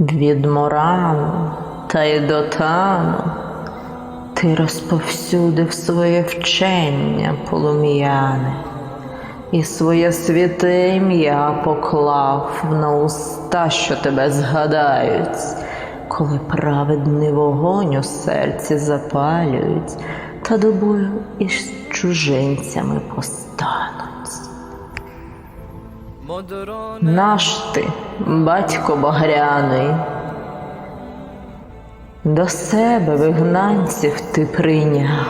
Від Морану та й до Тану ти розповсюдив своє вчення, полум'яне, і своє святе ім'я поклав на уста, що тебе згадають, коли праведний вогонь у серці запалюють, та до бою із чужинцями постануть. Наш ти, батько багряний, до себе вигнанців ти прийняв,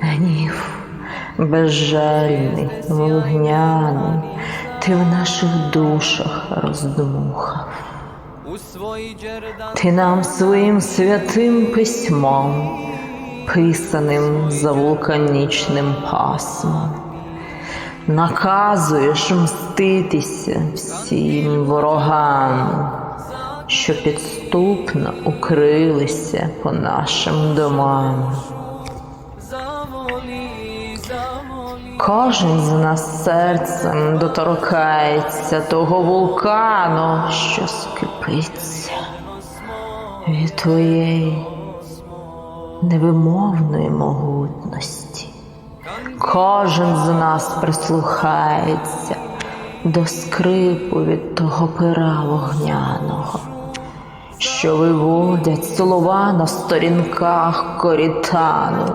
гнів, безжальний, вогняний, ти в наших душах роздмухав. Ти нам своїм святим письмом, писаним за вулканічним пасмом, наказуєш мститися всім ворогам, що підступно укрилися по нашим домам. Кожен з нас серцем доторкається того вулкану, що скипиться від твоєї невимовної могутності. Кожен з нас прислухається до скрипу від того пера вогняного, що виводять слова на сторінках корітану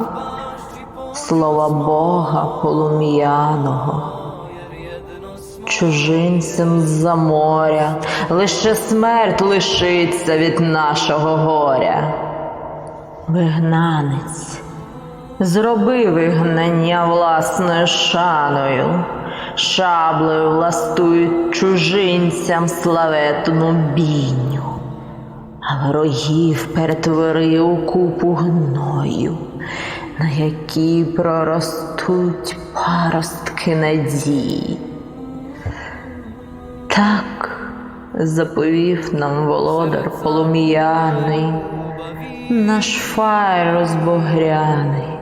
слова Бога полум'яного. Чужинцем з-за моря, лише смерть лишиться від нашого горя. Вигнанець, зроби вигнання власною шаною, шаблею властують чужинцям славетну бійню, а ворогів перетвори у купу гною, на якій проростуть паростки надії. Так заповів нам володар полум'яний, наш файрос багряний,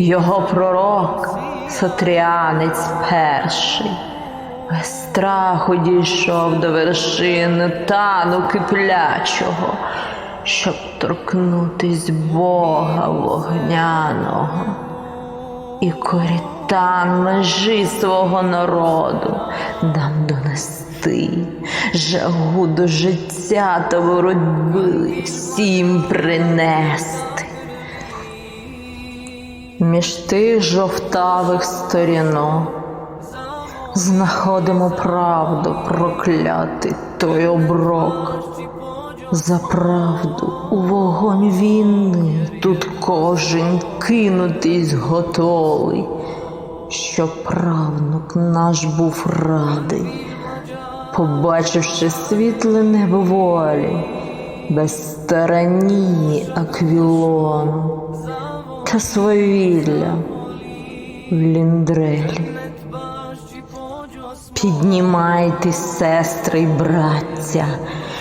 його пророк Сатріанець перший, без страху дійшов до вершини тану киплячого, щоб торкнутись Бога вогняного і корітан межі свого народу дам донести жагу до життя та боротьби всім принести. Між тих жовтавих сторінок знаходимо правду проклятий той оброк. За правду у вогонь війни тут кожен кинутись готовий, щоб правнук наш був радий, побачивши світле небо волі, без старані аквілону та свавілля в ліндрелі. Піднімайтесь, сестри й браття,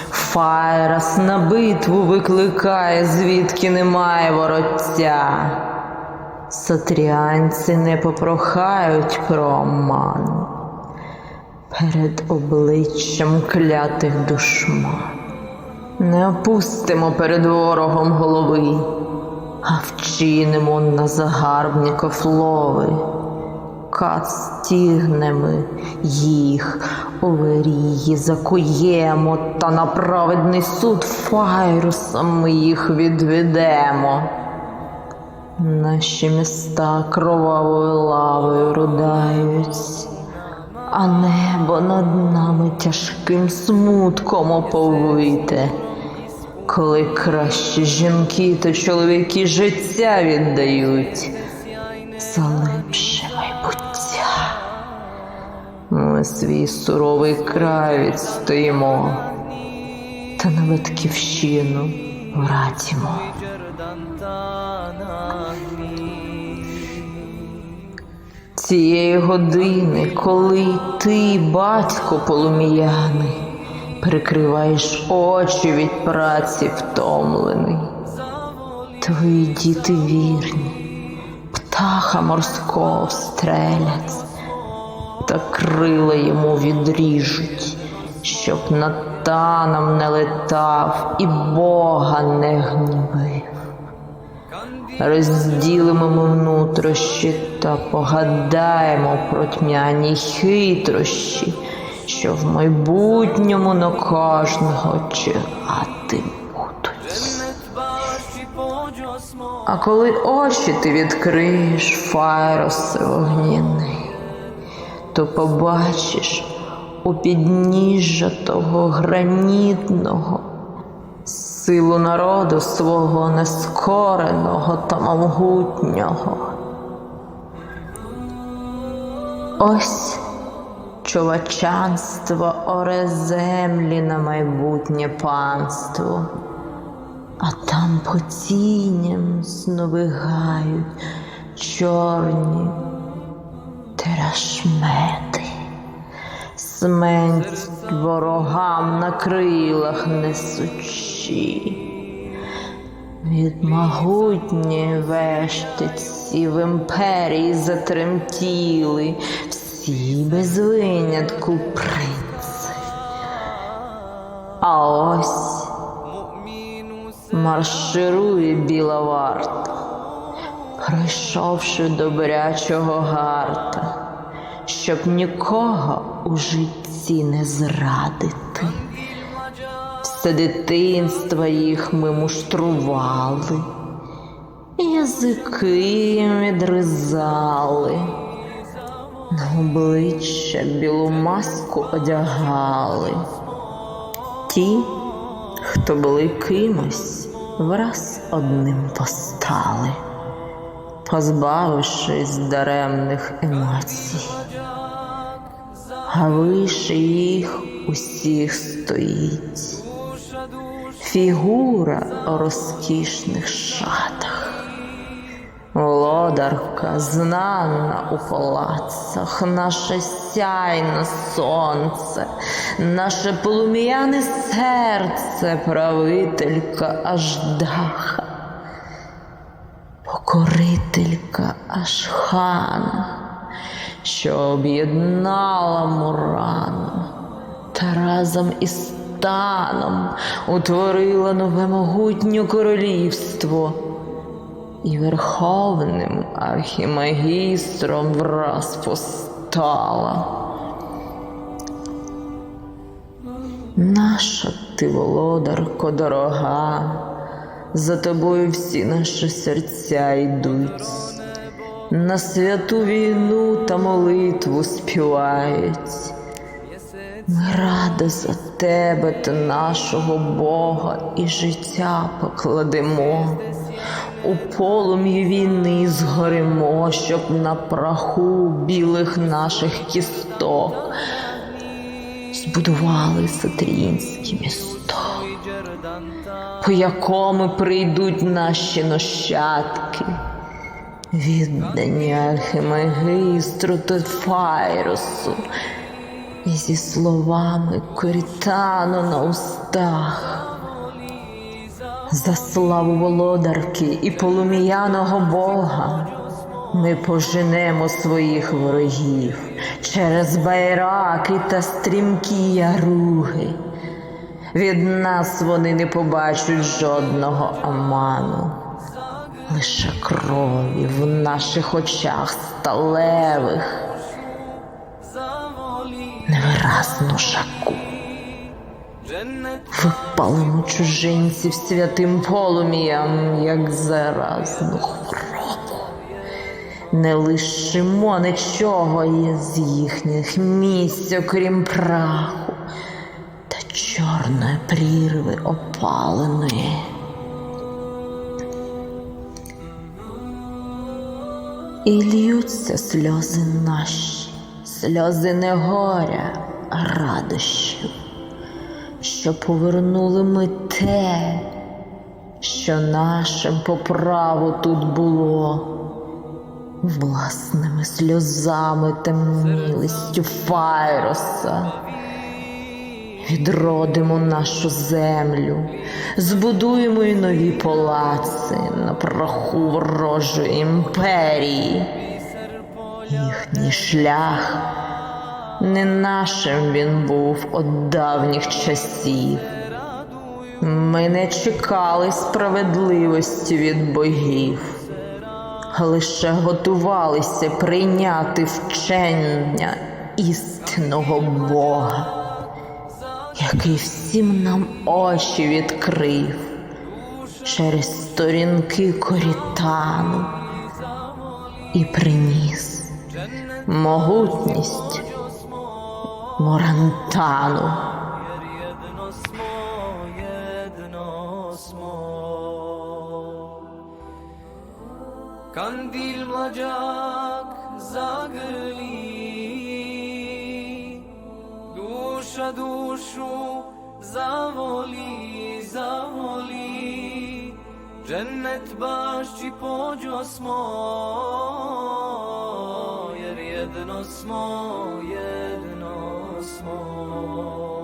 Файрас на битву викликає, звідки немає вороття. Сатріанці не попрохають про оману перед обличчям клятих душман. Не опустимо перед ворогом голови, а вчинимо на загарбників лови. Кат стігнемо їх, оверії закуємо, та на праведний суд файрусом ми їх відведемо. Наші міста кровавою лавою рудають, а небо над нами тяжким смутком оповите. Коли кращі жінки та чоловіки життя віддають за липше майбуття. Ми свій суровий край відстоїмо, та на батьківщину вратімо. Цієї години, коли ти, батько полум'яний, прикриваєш очі від праці втомлений. Твої діти вірні, птаха морського встрелять, та крила йому відріжуть, щоб над таном не летав і Бога не гнівив. Розділимо ми внутрішні та погадаємо про тьмяні хитрощі, що в майбутньому на кожного чекати будуть. А коли очі ти відкриєш, файросе вогняний, то побачиш у підніжжя того гранітного силу народу свого нескореного та могутнього. Ось чувачанство оре землі на майбутнє панство. А там по тіням сновигають чорні терашмети, смерть ворогам на крилах несучі. Від могутньої вештиці в імперії затремтіли всі без винятку принци. А ось марширує біла варта, пройшовши добрячого гарта, щоб нікого у житті не зрадити. Все дитинство їх ми муштрували, язики їм відризали, на обличчя білу маску одягали. Ті, хто були кимось, враз одним постали, позбавившись даремних емоцій. А вище їх усіх стоїть фігура розкішних шатах. Володарка знана у палацах, наше сяйне сонце, наше полум'яне серце, правителька Аждаха, покорителька Ашхана, що об'єднала Мурану та разом із таном утворила нове могутнє королівство і верховним архімагістром враз постала. Наша ти, володарко дорога, за тобою всі наші серця йдуть, на святу війну та молитву співають. Ми радо за тебе та нашого Бога і життя покладемо. У полум'ї війни згоримо, щоб на праху білих наших кісток збудували сатрінське місто, по якому прийдуть наші нащадки, віддані архімагістру та файрусу, і зі словами корітану на устах. За славу володарки і полум'яного Бога ми поженемо своїх ворогів через байраки та стрімкі яруги. Від нас вони не побачать жодного аману, лише крові в наших очах сталевих, невиразну жаку. Випалимо чужинців святим полум'ям, як заразну хворобу. Не лишимо нічого із їхніх місць, окрім праху та чорної прірви опаленої. І льються сльози наші, сльози не горя, а радощів що повернули ми те, що нашим по праву тут було, власними сльозами та милістю Файроса. Відродимо нашу землю, збудуємо й нові палаци на праху ворожої імперії. Їхній шлях Не нашим він був од давніх часів. Ми не чекали справедливості від богів, лише готувалися прийняти вчення істинного Бога, який всім нам очі відкрив через сторінки корітану і приніс могутність Morantanu. Jedno smo, jedno smo. Kandil mladzak zagrli, dusza duszu zawoli, zawoli. Džennet bašći pođo smo, jer jedno smo, jedno small.